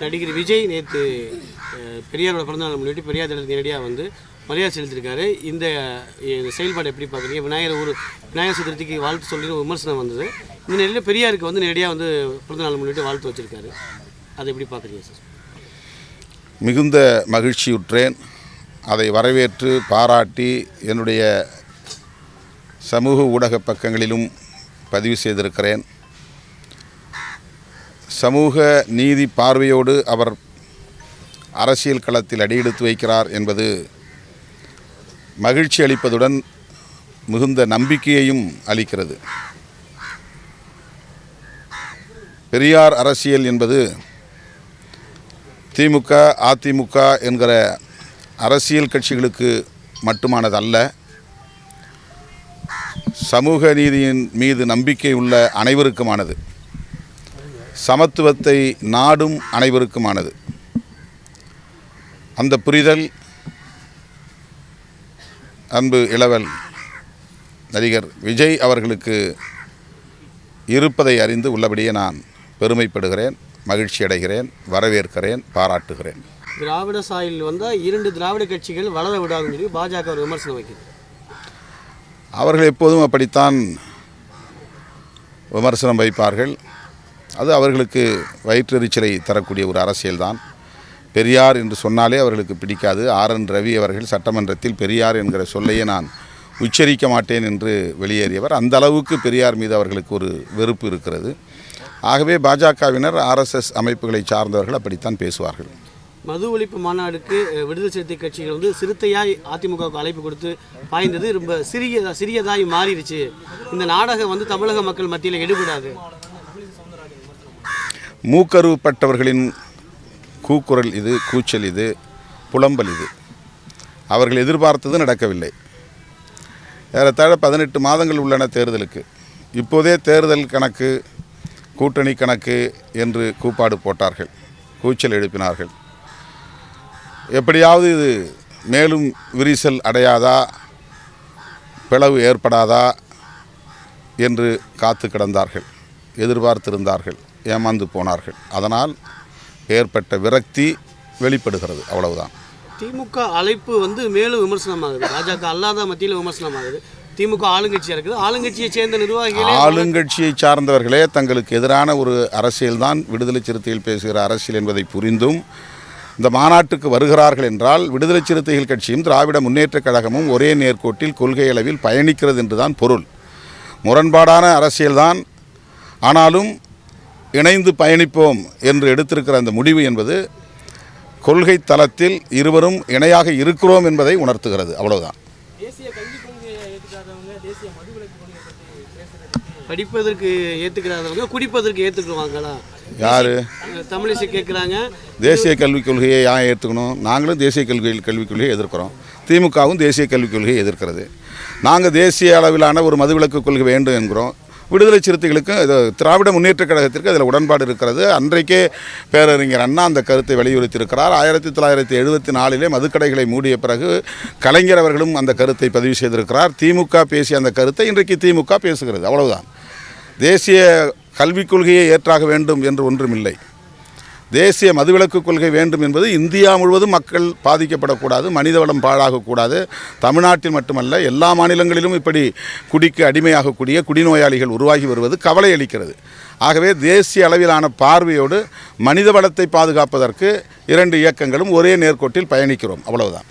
நடிகர் விஜய் நேற்று பெரியாரோட பிறந்தநாள் முன்னிட்டு பெரியார் தினத்தை நேரடியாக வந்து மரியாதை செலுத்திருக்காரு இந்த செயல்பாடு எப்படி பார்க்குறீங்க? விநாயகர் ஊர் விநாயகர் சதுர்த்திக்கு வாழ்த்து சொல்லி ஒரு விமர்சனம் வந்தது. இந்த நிலையில் பெரியாருக்கு வந்து நேரடியாக வந்து பிறந்தநாள் முன்னிட்டு வாழ்த்து வச்சுருக்காரு. அதை எப்படி பார்க்குறீங்க சார்? மிகுந்த மகிழ்ச்சியுற்றேன். அதை வரவேற்று பாராட்டி என்னுடைய சமூக ஊடக பக்கங்களிலும் பதிவு செய்திருக்கிறேன். சமூக நீதி பார்வையோடு அவர் அரசியல் களத்தில் அடியெடுத்து வைக்கிறார் என்பது மகிழ்ச்சி அளிப்பதுடன் மிகுந்த நம்பிக்கையையும் அளிக்கிறது. பெரியார் அரசியல் என்பது திமுக அதிமுக என்கிற அரசியல் கட்சிகளுக்கு மட்டுமானதல்ல. சமூக நீதியின் மீது நம்பிக்கை உள்ள அனைவருக்குமானது. சமத்துவத்தை நாடும் அனைவருக்குமானது. அந்த புரிதல் அன்பு இளவல் நடிகர் விஜய் அவர்களுக்கு இருப்பதை அறிந்து உள்ளபடியே நான் பெருமைப்படுகிறேன் மகிழ்ச்சி அடைகிறேன் வரவேற்கிறேன் பாராட்டுகிறேன். திராவிட சாயில் வந்தால் இரண்டு திராவிட கட்சிகள் வளர விடாதுன்னு சொல்லி பாஜக ஒரு விமர்சனம் வைக்குது. அவர்கள் எப்போதும் அப்படித்தான் விமர்சனம் வைப்பார்கள். அது அவர்களுக்கு வயிற்றெரிச்சலை தரக்கூடிய ஒரு அரசியல்தான். பெரியார் என்று சொன்னாலே அவர்களுக்கு பிடிக்காது. ஆர். என். ரவி அவர்கள் சட்டமன்றத்தில் பெரியார் என்கிற சொல்லையே நான் உச்சரிக்க மாட்டேன் என்று வெளியேறியவர். அந்த அளவுக்கு பெரியார் மீது அவர்களுக்கு ஒரு வெறுப்பு இருக்கிறது. ஆகவே பாஜகவினர் ஆர்எஸ்எஸ் அமைப்புகளை சார்ந்தவர்கள் அப்படித்தான் பேசுவார்கள். மது ஒழிப்பு மாநாடுக்கு விடுதலை சிறுத்தை கட்சிகள் வந்து சிறுத்தையாய் அதிமுகவுக்கு அழைப்பு கொடுத்து பாய்ந்தது. ரொம்ப சிறியதாக சிறியதாய் மாறிடுச்சு. இந்த நாடகம் வந்து தமிழக மக்கள் மத்தியில் எடுபடாது. மூக்கருவப்பட்டவர்களின் கூக்குரல் இது கூச்சல் இது புலம்பல் இது. அவர்கள் எதிர்பார்த்தது நடக்கவில்லை. ஏறத்தாழ பதினெட்டு மாதங்கள் உள்ளன தேர்தலுக்கு. இப்போதே தேர்தல் கணக்கு கூட்டணி கணக்கு என்று கூப்பாடு போட்டார்கள். கூச்சல் எழுப்பினார்கள். எப்படியாவது இது மேலும் விரிசல் அடையாதா? பிளவு ஏற்படாதா? என்று காத்து கிடந்தார்கள். எதிர்பார்த்திருந்தார்கள் ஏமாந்து போனார்கள். அதனால் ஏற்பட்ட விரக்தி வெளிப்படுகிறது அவ்வளவுதான். திமுக அழைப்பு வந்து மேலும் விமர்சனமாகுது. பாஜக அல்லாத மத்தியில் விமர்சனமாகுது. திமுக ஆளுங்கட்சியாக இருக்குது. ஆளுங்கட்சியை சேர்ந்த நிர்வாகிகளே ஆளுங்கட்சியை சார்ந்தவர்களே தங்களுக்கு எதிரான ஒரு அரசியல்தான் விடுதலை சிறுத்தைகள் பேசுகிற அரசியல் என்பதை புரிந்தும் இந்த மாநாட்டுக்கு வருகிறார்கள் என்றால் விடுதலை சிறுத்தைகள் கட்சியும் திராவிட முன்னேற்றக் கழகமும் ஒரே நேர்கோட்டில் கொள்கை அளவில் பயணிக்கிறது என்றுதான் பொருள். முரண்பாடான அரசியல்தான் ஆனாலும் இணைந்து பயணிப்போம் என்று எடுத்திருக்கிற அந்த முடிவு என்பது கொள்கை தளத்தில் இருவரும் இணையாக இருக்கிறோம் என்பதை உணர்த்துகிறது. அவ்வளவுதான். படிப்பதற்கு ஏற்றுக்கிறாதவங்க குடிப்பதற்கு ஏற்றுக்குவாங்களா யார்? தமிழிசை கேட்குறாங்க தேசிய கல்விக் கொள்கையை ஏன் ஏற்றுக்கணும் நாங்களும் தேசிய கல்வி கல்விக் கொள்கையை எதிர்க்கிறோம். திமுகவும் தேசிய கல்விக் கொள்கையை எதிர்க்கிறது. நாங்கள் தேசிய அளவிலான ஒரு மதுவிலக்கு கொள்கை வேண்டும் என்கிறோம். விடுதலை சிறுத்தைகளுக்கும் இது திராவிட முன்னேற்றக் கழகத்திற்கு அதில் உடன்பாடு இருக்கிறது. அன்றைக்கே பேரறிஞர் அண்ணா அந்த கருத்தை வலியுறுத்தியிருக்கிறார். ஆயிரத்தி தொள்ளாயிரத்தி எழுபத்தி நாலிலே மதுக்கடைகளை மூடிய பிறகு கலைஞர் அவர்களும் அந்த கருத்தை பதிவு செய்திருக்கிறார். திமுக பேசிய அந்த கருத்தை இன்றைக்கு திமுக பேசுகிறது. அவ்வளவுதான். தேசிய கல்விக் கொள்கையை ஏற்றாக வேண்டும் என்று ஒன்றுமில்லை. தேசிய மதுவிலக்கு கொள்கை வேண்டும் என்பது இந்தியா முழுவதும் மக்கள் பாதிக்கப்படக்கூடாது மனிதவளம் பாழாகக்கூடாது. தமிழ்நாட்டில் மட்டுமல்ல எல்லா மாநிலங்களிலும் இப்படி குடிக்கு அடிமையாகக்கூடிய குடிநோயாளிகள் உருவாகி வருவது கவலை அளிக்கிறது. ஆகவே தேசிய அளவிலான பார்வையோடு மனித வளத்தை பாதுகாப்பதற்கு இரண்டு இயக்கங்களும் ஒரே நேர்கோட்டில் பயணிக்கிறோம். அவ்வளவுதான்.